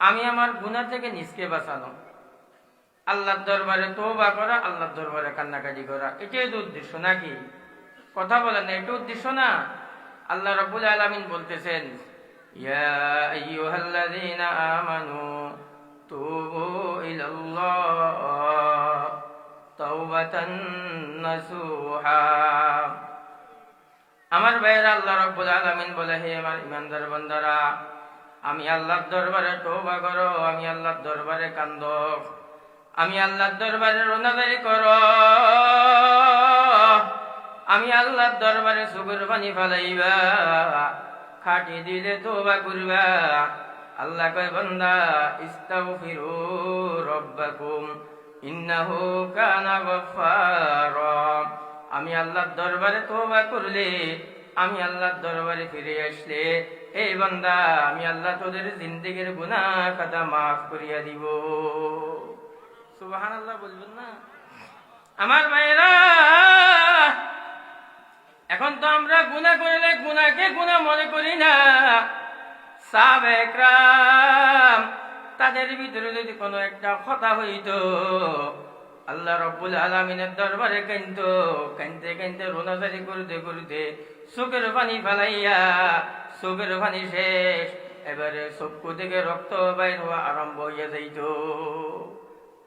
আমি আমার গুণা থেকে নিজকে বাঁচানো। আল্লাহর দরবারে তৌবা করা, আল্লাহর দরবারে কান্নাকাটি করা, এটাই তো উদ্দেশ্য নাকি? কথা বলেন না, এটা উদ্দেশ্য না? আল্লাহ রাব্বুল আলামিন বলতেছেন আমার ভাইয়েরা, আল্লাহ রাব্বুল আলামিন বলে, হে আমার ইমানদার বান্দারা আমি আল্লাহর দরবারে তওবা করো, আমি আল্লাহর দরবারে কান্দো। আমি আল্লাহর দরবারে রোনাদারি করো। আমি আল্লাহর দরবারে সুগুর পানি ফালাইবা, খাটি দিলে তোবা করবা। আল্লাহ কয়, বান্দা, ইস্তাগফিরু রব্বাকুম, ইন্নাহু কানা গফফারা। আমি আল্লাহর দরবারে তোবা করলে আমি আল্লাহর দরবারে ফিরে আসলে এই বান্দা, আমি আল্লাহ তোদের জিন্দেগির গুনাহ খাতা মাফ করিয়া দিব। সুবহানাল্লাহ বলবেন না? আমার ভাইরা এখন তো আমরা গুণা করলে গুনাকে গুণা মনে করি না। সাবেকরাম তাদের ভিতরে যদি কোনো একটা কথা হইতো আল্লাহ রব্বুল আলমিনের দরবারে কাইন্ত, কাইনতে কাইনতে রোনাজারি করতে করতে চোখের পানি ফেলাইয়া চোখের পানি শেষ, এবারে চক্ষু থেকে রক্ত বাইর হওয়া আরম্ভ হইয়া যাইত।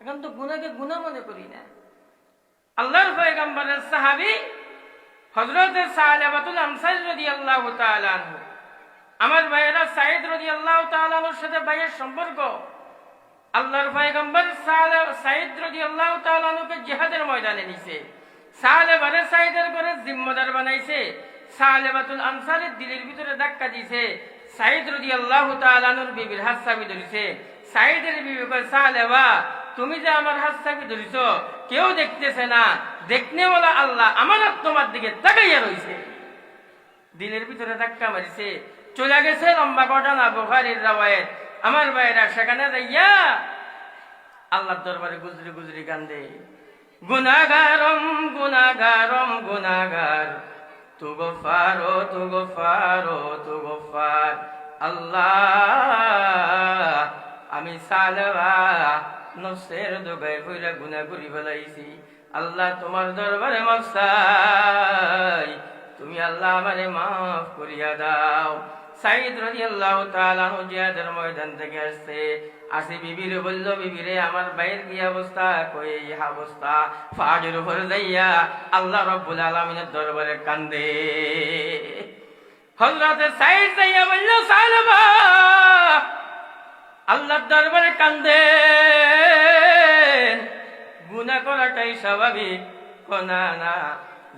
এখন তো গুনাকে গুণা মনে করি না। আল্লাহর পয়গম্বরের সাহাবী হজরত সালেবাতুল আনসার রাদিয়াল্লাহু তাআলা আনহু, আমার ভাইয়েরা সাইদ রাদিয়াল্লাহু তাআলা আনহুর সাথে ভাইয়ের সম্পর্ক আল্লাহর পয়গম্বর সাইদ রাদিয়াল্লাহু তাআলা আনহুকে জিহাদের ময়দানে নিছে। সালেবারে সাইদের করে জিম্মাদার বানাইছে। সালেবাতুল আনসারের দিলের ভিতরে ধাক্কা দিছে। সাইদ রাদিয়াল্লাহু তাআলা আনহুর বিবির হাত চাবি ধরেছে। সাইদের বিবি কয় সালেবা তুমি যে আমার হাত চাবি ধরিছ, কেউ দেখতেছে না। দেখনে বলা আল্লাহ আমার তোমার দিকে তাকাইয়া রইছে। দিলের ভিতরে ধাক্কা মারিছে। চলে গেছে লম্বা ঘটনা, বুখারির রাওয়ায়েত। আমার ভাইরা সেখানে যাইয়া আল্লাহর দরবারে গুজরি গুজরি কান্দে। গুনাগারম গুনাগারম গুনাগার তু গফারো তু গফারো তু গফার আল্লাহ, আমি সালবা নসের দোগায় গুনা ফেলাইছি। আল্লাহ তোমার দরবারে মাফ চাই। তুমি আল্লাহ আমারে মাফ করিয়া দাও। সাইদ রাদিয়াল্লাহু তাআলা জিহাদের ময়দান থেকে আসছে। আসি বিবির বলল, বিবিরে, আমার বাইর কি অবস্থা? কই, এই অবস্থা? ফাজের উপর যাইয়া আল্লাহ রাব্বুল আলামিনের দরবারে কান্দে। হযরত সাইদ যাইয়া বলল সালবা আল্লাহর দরবারে কান্দে। গুনাহ করাটাই স্বাভাবিক। কোনা, না,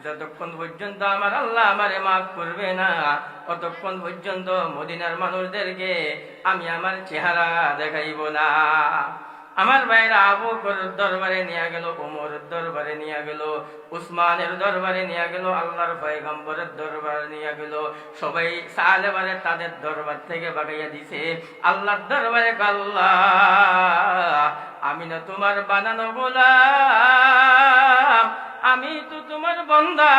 যতক্ষণ পর্যন্ত আমার আল্লাহ আমারে মাফ করবে না ততক্ষণ পর্যন্ত মদিনার মানুষদেরকে আমি আমার চেহারা দেখাইব না? আমার ভাইরা আবু দরবারে নিয়ে গেল ওমরের দরবারে নিয়ে গেল, উসমানের দরবারে নিয়ে গেল, আল্লাহর পয়গম্বরের দরবারে নিয়ে গেল। সবাই সালেবারে তাদের দরবার থেকে বাগাইয়া দিছে। আল্লাহর দরবারে আল্লাহ, আমি না তোমার বানানো গোলাম আমি তো তোমার বন্দা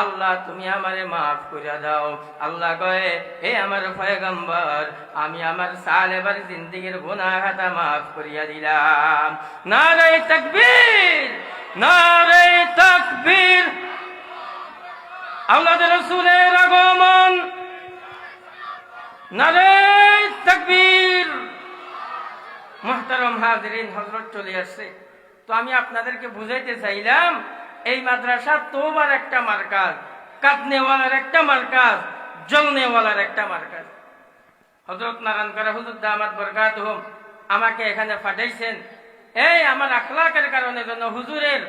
আল্লাহ, তুমি আমারে মাফ করে দাও। আল্লাহ কয়ে, হে আমার পয়গম্বর, আমি আমার সাল এবার জিন্দিগির গুনাহ খাতা মাফ করিয়া দিলাম। নারে তাকবীর নারে তাকবীর। আল্লাহ রসুলের আগমন। নারে তাকবীর। মোহতারম হাজরিন হজরত চলে আসছে। তো আমি আপনাদেরকে বুঝাইতে চাইলাম এই মাদ্রাসা তোবার একটা মার্কাজ, কাঁদনেওয়ালার একটা মার্কাজ জলনেওয়ালার একটা মার্কাজ। হজরত নারায়ণ করা, হুজুর, দামাত বরকাত হোম, আমাকে এখানে পাঠাইছেন। এই আমার আখলাকের কারণে যেন হুজুরের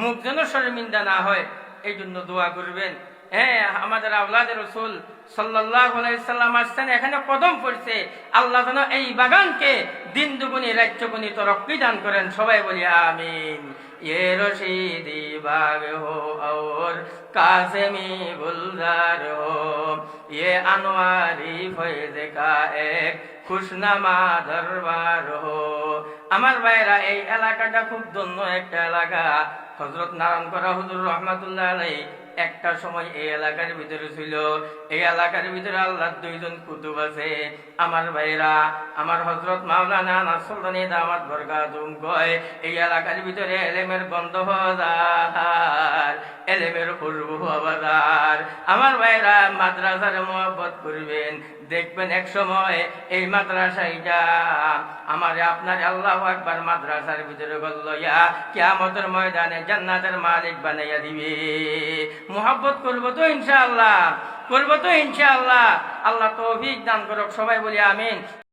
মুখ যেন শর্মিন্দা না হয় এই জন্য দোয়া করবেন। হ্যাঁ আমাদের আওলাদের রসুল সাল্লাম আসছেন এখানে কদম পড়ছে আল্লাহ যেন এই বাগানকে দিন দুগুনি রাজ্যগুনি তরক্কি দান করেন সবাই বলি আমিন ये रशीदी बाग हो और कासमी गुलजार हो ये अनवारी फैज का एक খুশনামা দরবার হো আমার ভাইরা এই এলাকাটা খুব ধন্য একটা এলাকা হজরত নারায়ণ করা হুজুর রহমাতুল্লাহ আলাই একটা সময় এই এলাকার ভিতরে ছিল। এই এলাকার ভিতরে আল্লাহর দুইজন কুতুব আছে। আমার ভাইরা আমার হজরত মাওলানা নাসুলতানি দামাত বরকাতুম কয় এই এলাকার ভিতরে এলেমের বন্ধ হওয়া যায় এলেমের পূর্ব হওয়া যায় আমার ভাইরা মাদ্রাসার মোহাব্বত করবেন। দেখবেন এক সময় এই মাদ্রাসাইটা আমার আপনার আল্লাহ একবার মাদ্রাসার ভিতরে গল্ল ইয়া কিয়ামতের ময়দানে জান্নাতের মালিক বানাইয়া দিবে। মোহাব্বত করব তো ইনশাআল্লাহ, করব তো ইনশাআল্লাহ। আল্লাহ তো অভিজ্ঞান করুক, সবাই বলি আমিন।